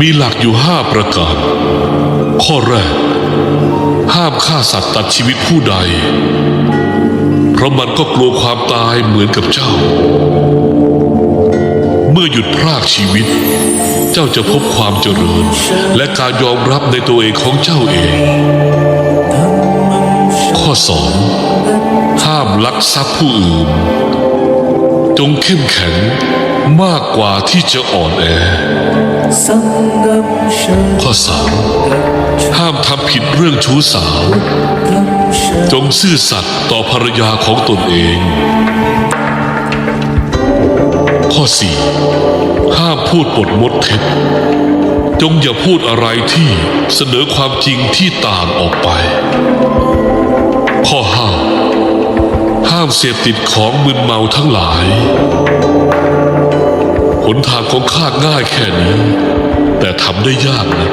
มีหลักอยู่ห้าประการ ข้อแรก ห้ามฆ่าสัตว์ตัดชีวิตผู้ใด เพราะมันก็กลัวความตายเหมือนกับเจ้า เมื่อหยุดพรากชีวิต เจ้าจะพบความเจริญ และการยอมรับในตัวเองของเจ้าเอง ข้อสองห้ามลักทรัพย์ผู้อื่น จงเข้มแข็ง มากกว่าที่จะอ่อนแอ ข้อสามห้ามทำผิดเรื่องชู้สาว จงซื่อสัตย์ต่อภรรยาของตนเอง ข้อสี่ห้ามพูดปดมดเท็จ จงอย่าพูดอะไรที่เสนอความจริงที่ต่างออกไป ข้อห้าห้ามเสพติดของมึนเมาทั้งหลาย หนทางของข้าง่ายแค่นี้ แต่ทำได้ยากนะ